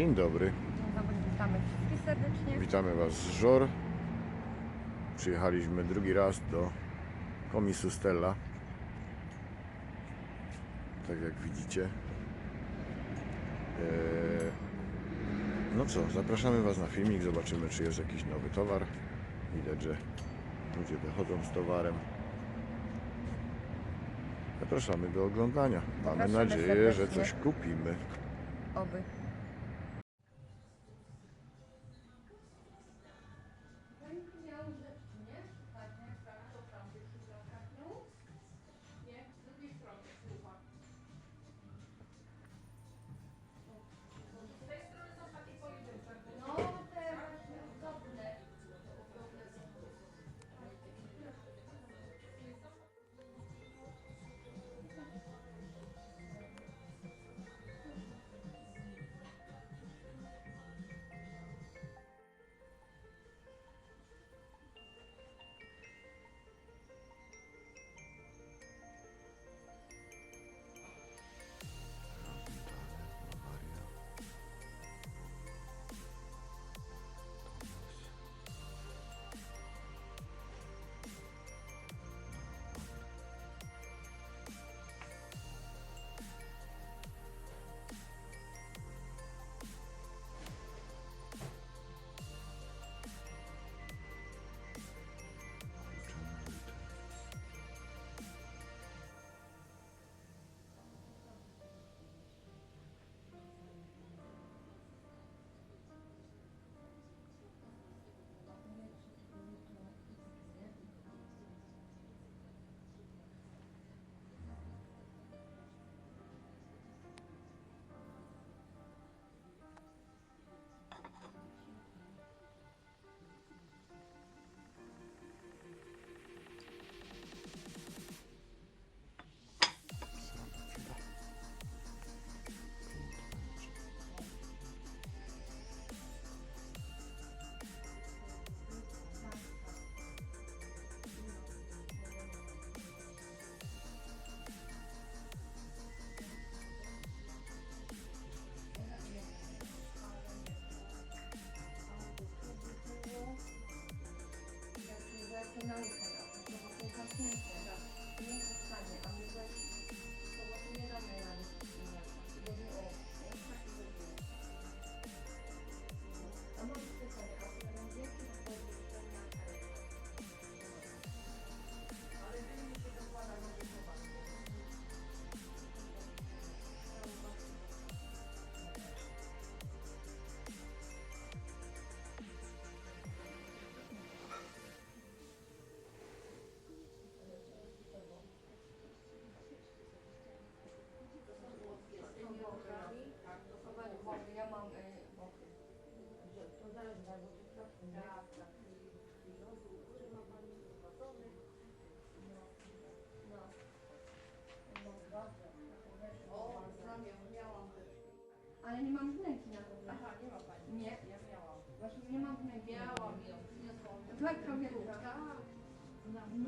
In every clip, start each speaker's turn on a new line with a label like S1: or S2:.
S1: Dzień dobry.
S2: Dzień dobry, witamy wszystkich serdecznie.
S1: Witamy Was z Żor. Przyjechaliśmy drugi raz do komisu Stella. Tak jak widzicie. Eee, No co, zapraszamy Was na filmik, zobaczymy czy jest jakiś nowy towar. Widać, że ludzie wychodzą z towarem. Zapraszamy do oglądania. Mamy
S2: Zapraszamy
S1: nadzieję, że
S2: serdecznie.
S1: coś kupimy.
S2: Oby.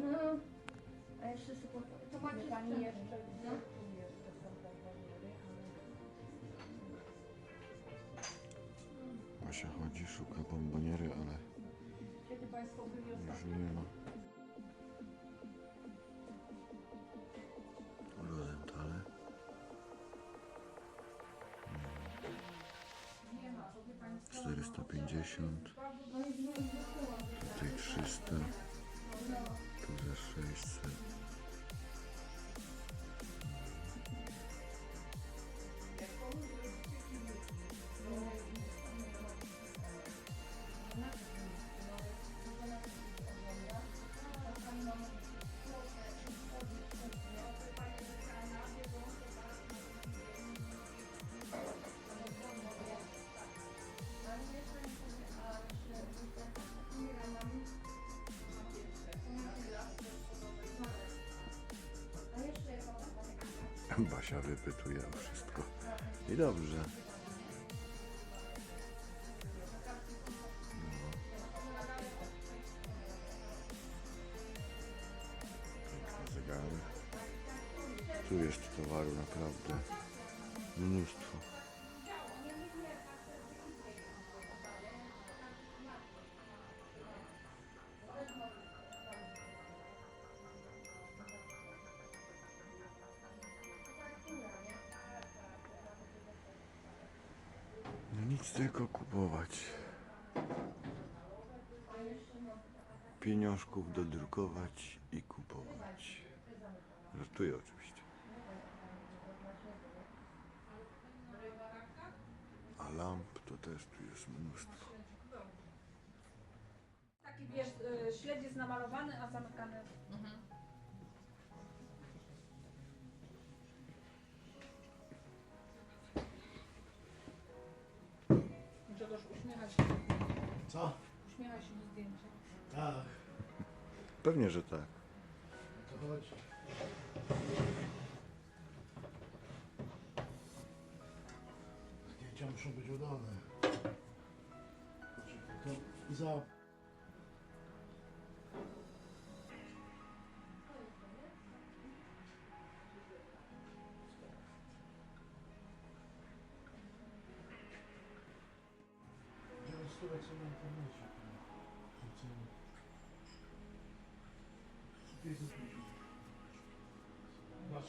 S3: No.
S2: A jeszcze sobie to macie
S3: Pani jeszcze,
S2: No.
S1: Asia chodzi, szuka bomboniery, ale
S3: Kiedy Państwo byli
S1: już
S3: ostatnio?
S1: nie ma. Lodentale.
S3: Nie ma, to wie Państwo...
S1: 450, tutaj 300, tu za 600. Basia wypytuje o wszystko. I dobrze. Piękne zegary. Tu jest towaru naprawdę mnóstwo. Nic tylko kupować. Pieniążków dodrukować i kupować. Żartuję oczywiście. A lamp to też tu jest mnóstwo.
S3: Taki wiesz, śledź jest namalowany, a zamykany.
S4: Co?
S3: Uśmiecha się do zdjęcia.
S4: Tak,
S1: Pewnie, że tak.
S4: o to chodzi. Zdjęcia muszą być udane. To za...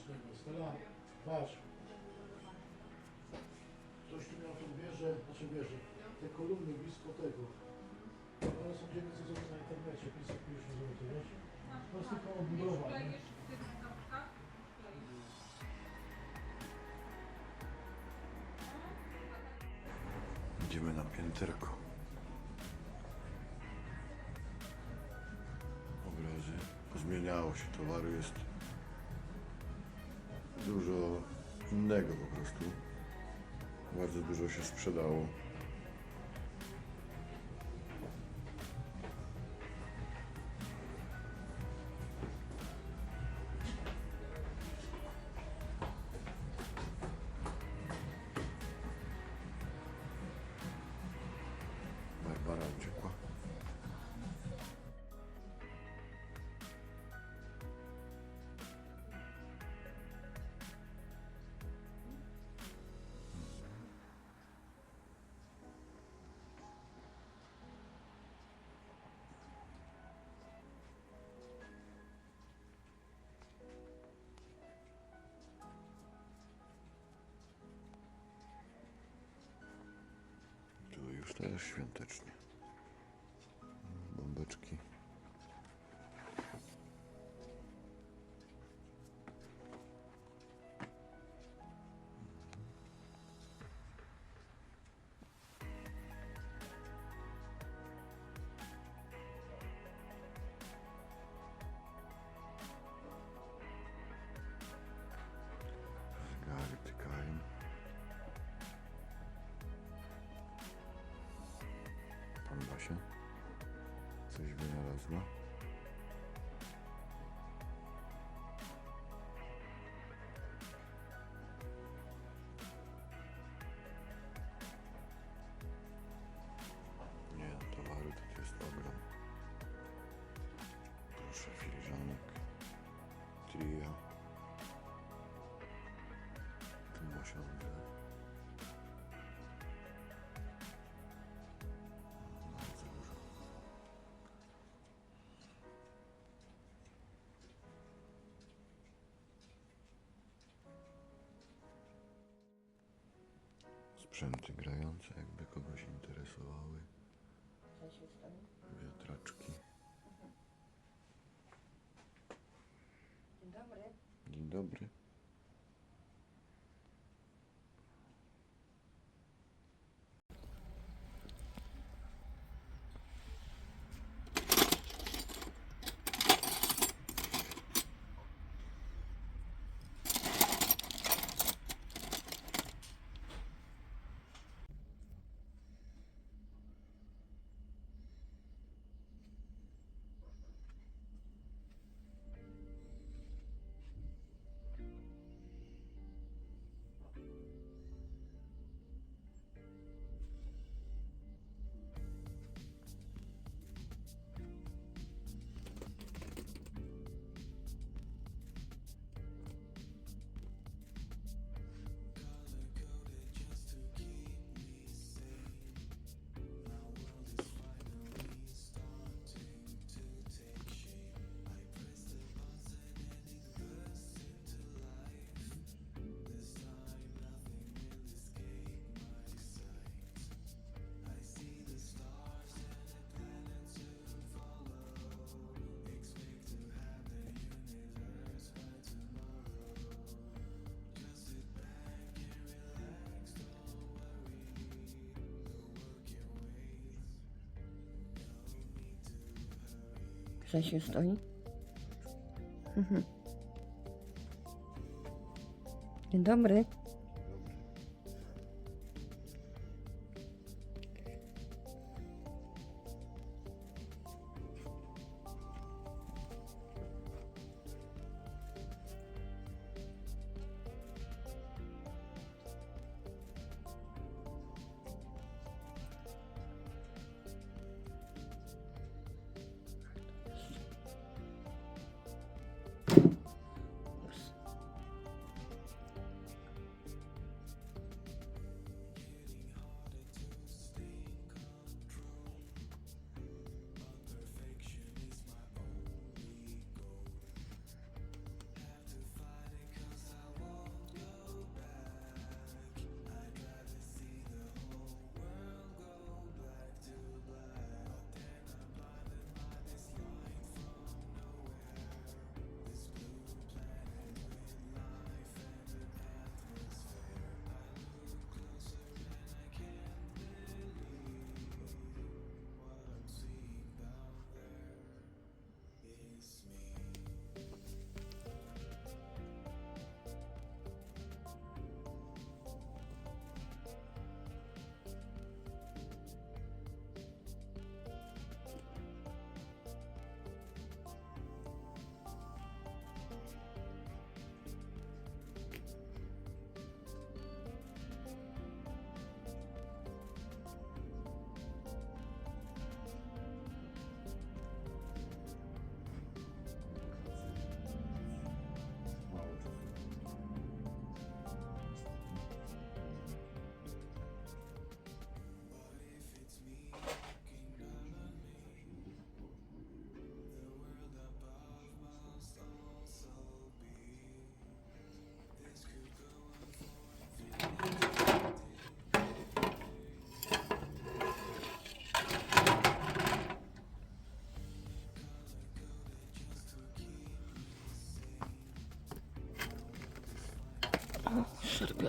S4: Masz tego, Stella, patrz. Ktoś tu miał tą wieżę, znaczy wieżę, te kolumny blisko tego. One są 900 zł na internecie, 550 zł, wiesz? To jest tylko odbudowa, nie?
S3: W?
S1: Idziemy na pięterko. Obrazy. Zmieniało się, towaru jest dużo innego po prostu. Bardzo dużo się sprzedało. Też świątecznie. Bombeczki. Wynalazła. Nie, Sprzęty grające, jakby kogoś interesowały. Wiatraczki.
S2: Dzień dobry.
S1: Dzień dobry.
S5: Czesiu stoi. Mhm. Dzień dobry.
S1: திருப்பி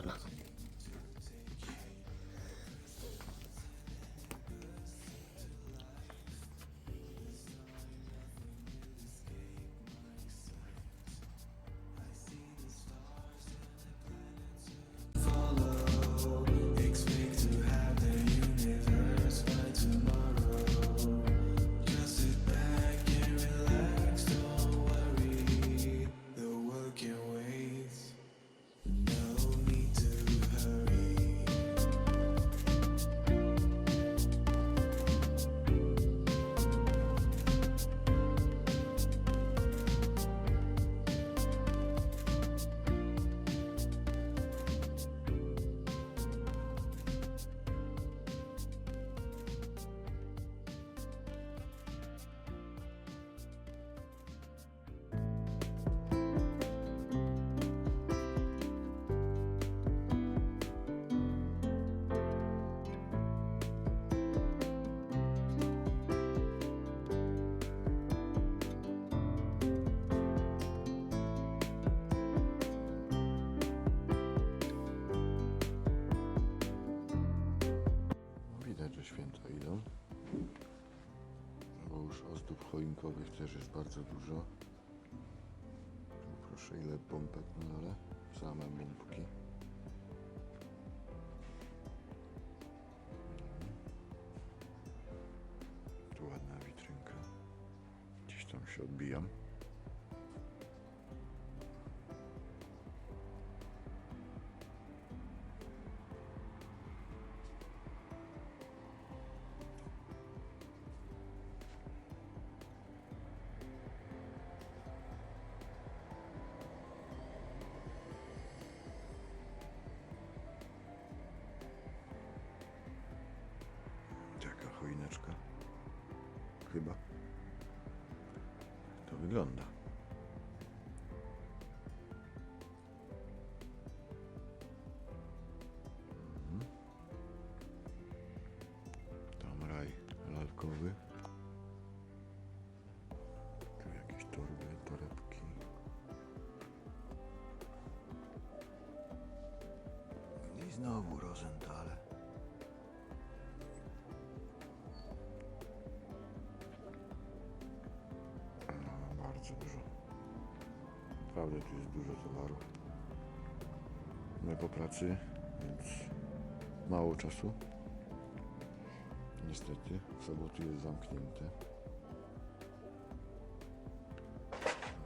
S1: choinkowych też jest bardzo dużo. Proszę ile pompek na dole. Same bombki. Tu ładna witrynka. Gdzieś tam się odbijam. Chyba. To wygląda. Bardzo dużo. Naprawdę tu jest dużo towaru. My po pracy, więc mało czasu. Niestety, w soboty jest zamknięte.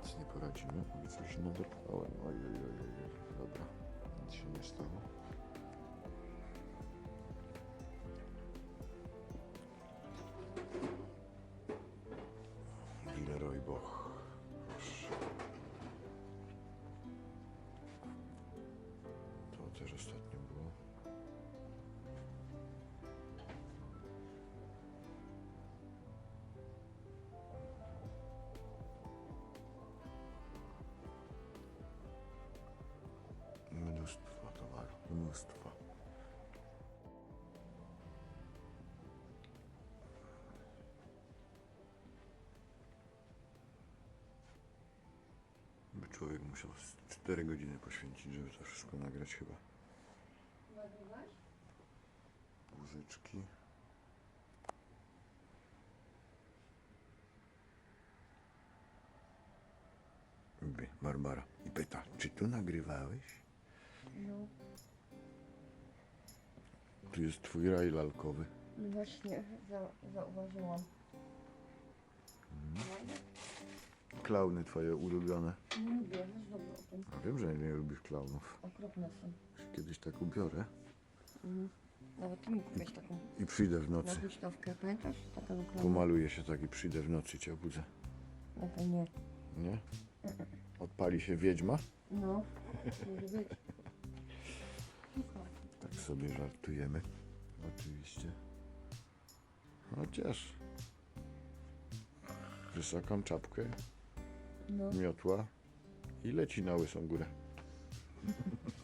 S1: Nic nie poradzimy. Powiedz, że się nadorpałem. Oj, oj, oj, oj, oj. Dobra, nic się nie stało. Mnóstwo. By człowiek musiał 4 godziny poświęcić, żeby to wszystko nagrać chyba. Łóżeczki. Lubię, Barbara. I pyta, czy tu nagrywałeś?
S2: No,
S1: Tu jest twój raj lalkowy.
S2: no właśnie za, zauważyłam.
S1: Klauny twoje ulubione.
S2: Nie lubię, wiesz dobrze o tym.
S1: A wiem, że nie lubisz klaunów.
S2: Okropne są.
S1: Kiedyś tak ubiorę
S2: Mhm. Nawet ty mi kupiłeś taką
S1: i przyjdę w
S2: na
S1: nocy.
S2: huśtawkę, pamiętasz? Taka.
S1: Pomaluję się tak i przyjdę w nocy cię obudzę.
S2: No to nie.
S1: Nie? Odpali się wiedźma?
S2: No, może być.
S1: Sobie żartujemy. Oczywiście. Chociaż. Wysoką czapkę,
S2: No,
S1: miotła i leci na łysą górę.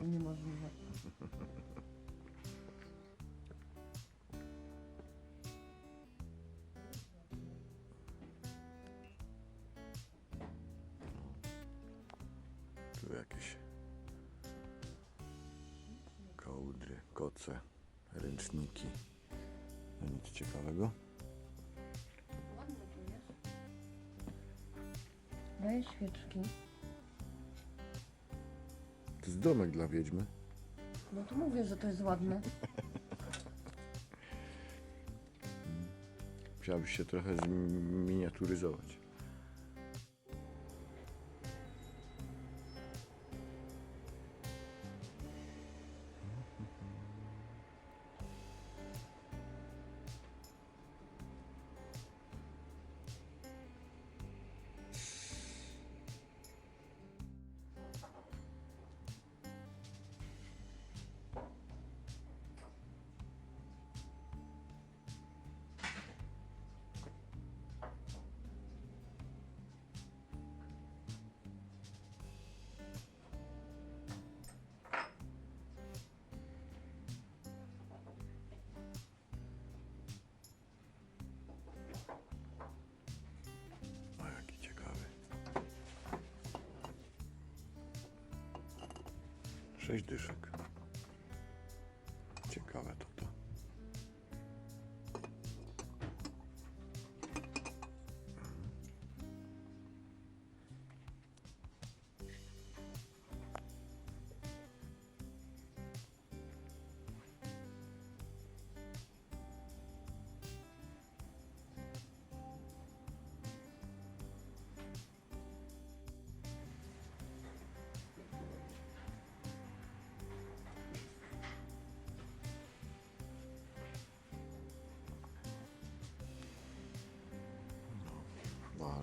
S2: niemożliwe.
S1: Tu jakieś koce, ręczniki. No nic ciekawego.
S2: Ładne tu jest. Daję świeczki.
S1: To jest domek dla wiedźmy.
S2: No to mówię, że to jest ładne.
S1: Musiałabyś się trochę zminiaturyzować. Sześć dyszek.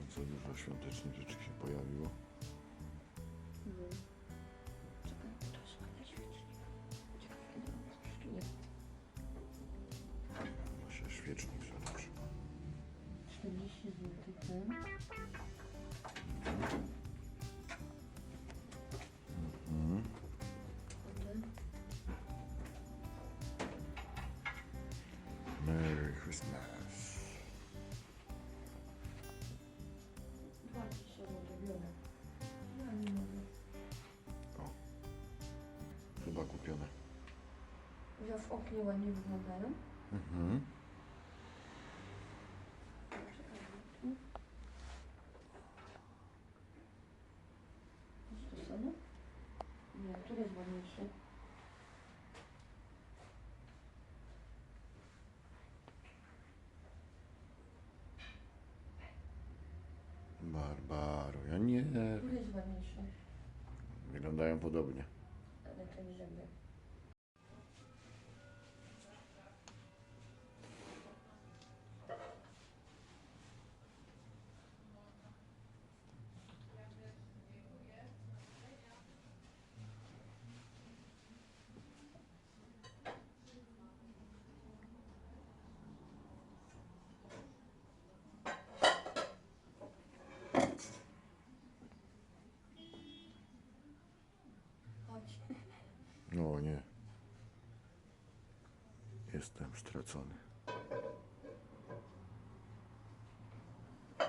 S1: Bardzo dużo świątecznych rzeczy się pojawiło. chyba kupione.
S2: Że w oknie ładnie wyglądają.
S1: Mhm.
S2: Nie, jest?
S1: Barbaro, ja nie.
S2: Który jest ładniejszy?
S1: Wyglądają podobnie
S2: ale tak żeby... Chodź.
S1: No nie. Jestem stracony.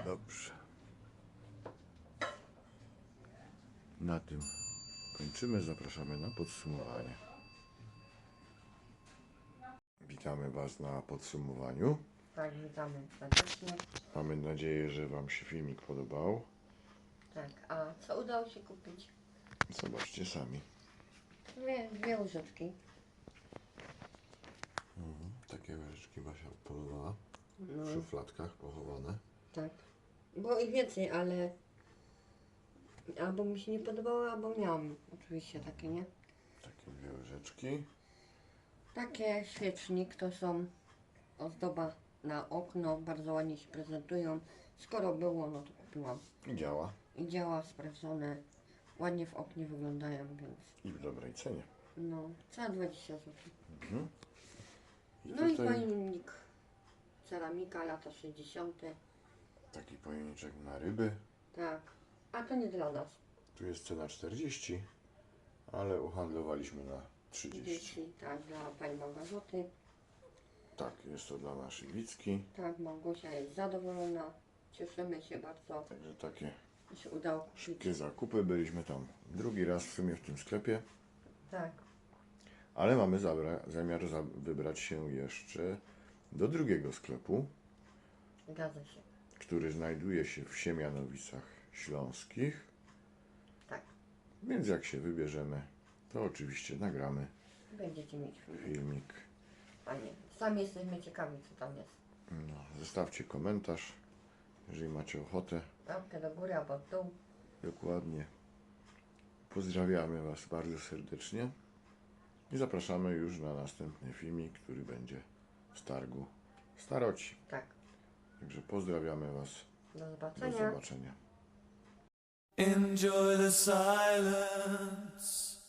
S1: Dobrze. Na tym kończymy. Zapraszamy na podsumowanie. Witamy Was na podsumowaniu.
S2: Tak, witamy serdecznie.
S1: Mamy nadzieję, że Wam się filmik podobał.
S2: Tak, a co udało się kupić?
S1: Zobaczcie sami.
S2: Dwie, dwie łyżeczki.
S1: Takie łyżeczki Basia podobała.
S2: No,
S1: W szufladkach pochowane.
S2: tak. Było ich więcej, ale... Albo mi się nie podobało, albo miałam oczywiście takie, nie?
S1: Takie dwie łyżeczki.
S2: Takie świecznik to są ozdoba na okno, bardzo ładnie się prezentują. Skoro było, no to kupiłam.
S1: I działa.
S2: I działa, sprawdzone, ładnie w oknie wyglądają, więc
S1: I w dobrej cenie.
S2: no, cała 20 zł.
S1: Mhm.
S2: No i
S1: tutaj
S2: pojemnik ceramika lata 60.
S1: taki pojemniczek na ryby.
S2: Tak, a to nie dla nas.
S1: Tu jest cena 40, ale uhandlowaliśmy na 30.
S2: 30, tak, dla pani Małgorzaty.
S1: Tak, jest to dla naszej Wicki.
S2: Tak, Małgosia jest zadowolona. Cieszymy się bardzo,
S1: Także takie
S2: że się udało kupić.
S1: szybkie zakupy. Byliśmy tam drugi raz w sumie w tym sklepie,
S2: Tak,
S1: ale mamy zabra- zamiar za- wybrać się jeszcze do drugiego sklepu,
S2: zgadza się.
S1: który znajduje się w Siemianowicach Śląskich.
S2: Tak,
S1: Więc jak się wybierzemy, to oczywiście nagramy
S2: będziecie mieć film.
S1: filmik.
S2: Panie, sami jesteśmy ciekawi, co tam jest.
S1: No, zostawcie komentarz, jeżeli macie ochotę.
S2: Łapkę do góry albo w dół.
S1: Dokładnie. Pozdrawiamy Was bardzo serdecznie i zapraszamy już na następny filmik, który będzie z targu Staroci.
S2: Tak,
S1: Także pozdrawiamy Was.
S2: do
S1: Do
S2: zobaczenia.
S1: zobaczenia.
S5: Enjoy the silence.